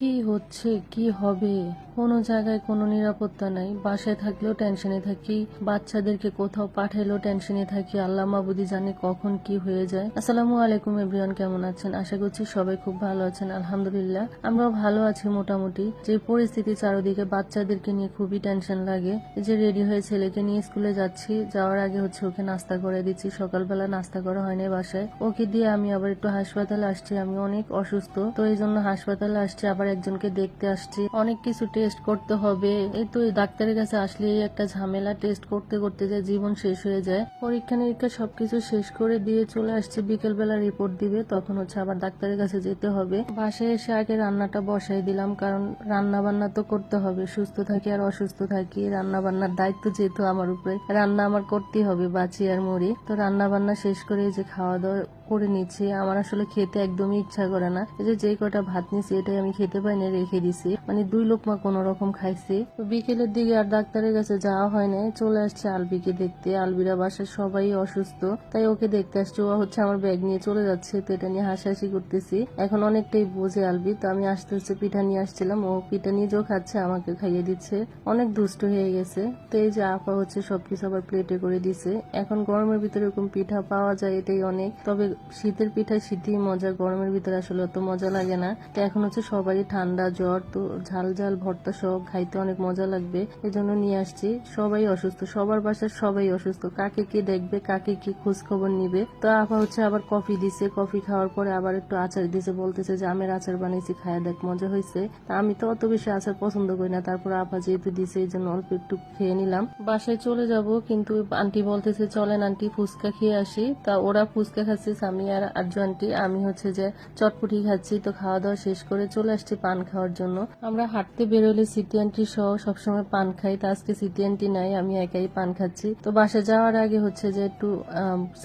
কি হচ্ছে, কি হবে? কোনো জায়গায় কোনো নিরাপত্তা নাই। বাসায় থাকলেও টেনশনে থাকি। বাচ্চাদেরকে কোথাও পাঠাইলেও টেনশনে থাকি। আল্লাহ মাবুদি জানে কখন কি হয়ে যায়। আসসালামু আলাইকুম এভরিওয়ান, কেমন আছেন? আশা করছি সবাই খুব ভালো আছেন, আলহামদুলিল্লাহ। আমরাও ভালো আছি মোটামুটি। যে পরিস্থিতি চারদিকে বাচ্চাদেরকে নিয়ে খুবই টেনশন লাগে। যে রেডি হয়ে ছেলেকে নিয়ে স্কুলে যাচ্ছি, যাওয়ার আগে হচ্ছে ওকে নাস্তা করে দিচ্ছি। সকালবেলা নাস্তা করা হয়নি বাসায়। ওকে দিয়ে আমি আবার একটু হাসপাতালে আসছি। আমি অনেক অসুস্থ। তো এই জন্য হাসপাতালে আসছি, আবার একজনকে দেখতে আসছি। অনেক কিছু টেস্ট করতে হবে। এই তো ডাক্তারের কাছে আসলে একটা ঝামেলা টেস্ট করতে করতে যে জীবন শেষ হয়ে যায়। পরীক্ষা নিরীক্ষা সবকিছু শেষ করে দিয়ে চলে আসছে। বিকেল বেলা রিপোর্ট দিবে, তখন হচ্ছে আবার ডাক্তারের কাছে যেতে হবে। বাসায় এসে আগে রান্নাটা বসাই দিলাম, কারণ রান্না বান্না তো করতে হবে। সুস্থ থাকি আর অসুস্থ থাকি রান্না বান্নার দায়িত্ব যেহেতু আমার উপরে। রান্না আমার করতেই হবে, বাঁচি আর মরি। তো রান্না বান্না শেষ করে যে খাওয়া দাওয়া করে নিচ্ছি। আমার আসলে খেতে একদমই ইচ্ছা করে না। এই যে যেই কটা ভাত নিছি এটাই আমি খেতে পাই না রেখে দিছি। মানে দুই লোকমা কোন রকম খাইছি। বিকেলের দিকে আর ডাক্তারের কাছে যাওয়া হয় না চলে আসছে আলবিকে দেখতে। আলবিরা বাসায় সবাই অসুস্থ। তাই ওকে দেখতে আসছে। ও হচ্ছে আমার ব্যাগ নিয়ে চলে যাচ্ছে। তো এটা নিয়ে হাসাহাসি করতেছি। এখন অনেকটাই বোঝে আলবি। তো আমি আসতে হচ্ছে পিঠা নিয়ে আসছিলাম। ও পিঠা নিজেও খাচ্ছে, আমাকে খাইয়ে দিচ্ছে। অনেক দুষ্ট হয়ে গেছে। তো এই যে আপা হচ্ছে সবকিছু আবার প্লেটে করে দিছে। এখন গরমের ভিতরে এরকম পিঠা পাওয়া যায় এটাই অনেক। তবে শীতের পিঠা শীতই মজা। গরমের ভিতরে আসলে অত মজা লাগে না। তো এখন হচ্ছে সবারই ঠান্ডা জ্বর, তো ঝাল ঝাল ভর্তা সব খাইতে অনেক মজা লাগবে। এজন্য নিয়ে আসছি। সবাই অসুস্থ। সবার বাসার সবাই অসুস্থ। কাকে কি দেখবে, কাকে কি খোঁজ খবর নিবে? তো আপা হচ্ছে আবার কফি দিছে। কফি খাওয়ার পরে আবার একটু আচার দিছে। বলতেছে যে, আমের আচার বানিয়েছি খায়া দেখ, মজা হয়েছে তা আমি তো অত বেশি আচার পছন্দ করি না। তারপর আপা যেহেতু দিছে এই জন্য অল্প একটু খেয়ে নিলাম। বাসায় চলে যাব, কিন্তু আন্টি বলতেছে, চলেন আন্টি, ফুচকা খেয়ে আসি। তা ওরা ফুচকা খাচ্ছে সামি আর আর্য আন্টি। আমি হচ্ছে যে চটপটি খাচ্ছি, তো খাওয়া দাওয়া শেষ করে চলে আসছি। পান খাওয়ার জন্য। আমরা হাঁটতে বেরোলে সিটি আন্টি সহ সবসময় পান খাই, তা আজকে সিটি আন্টি নাই, আমি একাই পান খাচ্ছি। তো বাসা যাওয়ার আগে হচ্ছে যে একটু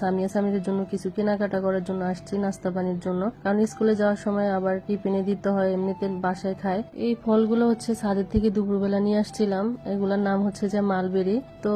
সামিয়া সামিরের জন্য কিছু কেনাকাটা করার জন্য আসছি নাস্তা পানির জন্য। কারণ স্কুলে যাওয়ার সময় আবার টিফিনে দিতে হয়, এমনিতে বাসায় খায়। এই ফলগুলো হচ্ছে ছাদের থেকে দুপুরবেলা নিয়ে আসছিলাম, এগুলোর নাম হচ্ছে যে মালবেরি। তো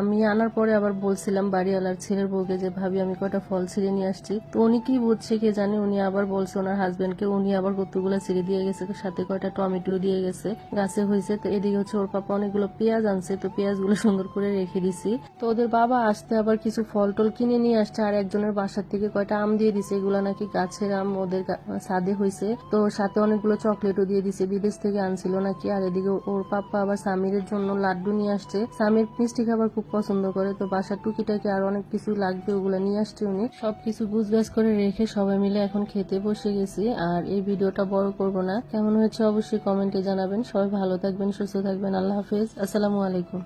আমি আনার পরে আবার বলছিলাম বাড়িওয়ালার ছেলের বউকে যে, ভাবি, আমি কয়টা ফল ছিঁড়ে নিয়ে আসছি। তো উনি কি বুঝছে কে জানে, উনি আবার বলছে ওনার হাজবেন্ডকে উনি আবার কতগুলো ছিঁড়ে দিয়ে গেছে সাথে কয়টা টমেটো দিয়ে গেছে। গাছে হয়েছে, তো এদিকে হচ্ছে ওর পাপা অনেকগুলো পেঁয়াজ আনছে, তো পেঁয়াজগুলো সুন্দর করে রেখে দিছি। তো ওদের বাবা আসতে আবার কিছু ফল টল কিনে নিয়ে আসছে, আর একজনের বাসার থেকে কয়টা আম দিয়ে দিছে। এগুলো নাকি গাছের আম ওদের সাদে হয়েছে। তো সাথে অনেকগুলো চকলেটও দিয়ে দিছে, বিদেশ থেকে আনছিল নাকি। আর এদিকে ওর পাপ্পা আবার সামিরের জন্য লাড্ডু নিয়ে আসছে। সামির মিষ্টি খাবার খুব পছন্দ করে, তো বাসার টুকিটাকি আর অনেক কিছু লাগবে ওগুলো নিয়ে আসছে উনি। সবকিছু গুছগাছ করে রেখে সবাই মিলে এখন খেতে বসে গেছি, আর এই ভিডিওটা বড় করব না। কেমন হয়েছে অবশ্যই কমেন্টে জানাবেন। সবাই ভালো থাকবেন সুস্থ থাকবেন। আল্লাহ হাফিজ। আসসালামু আলাইকুম।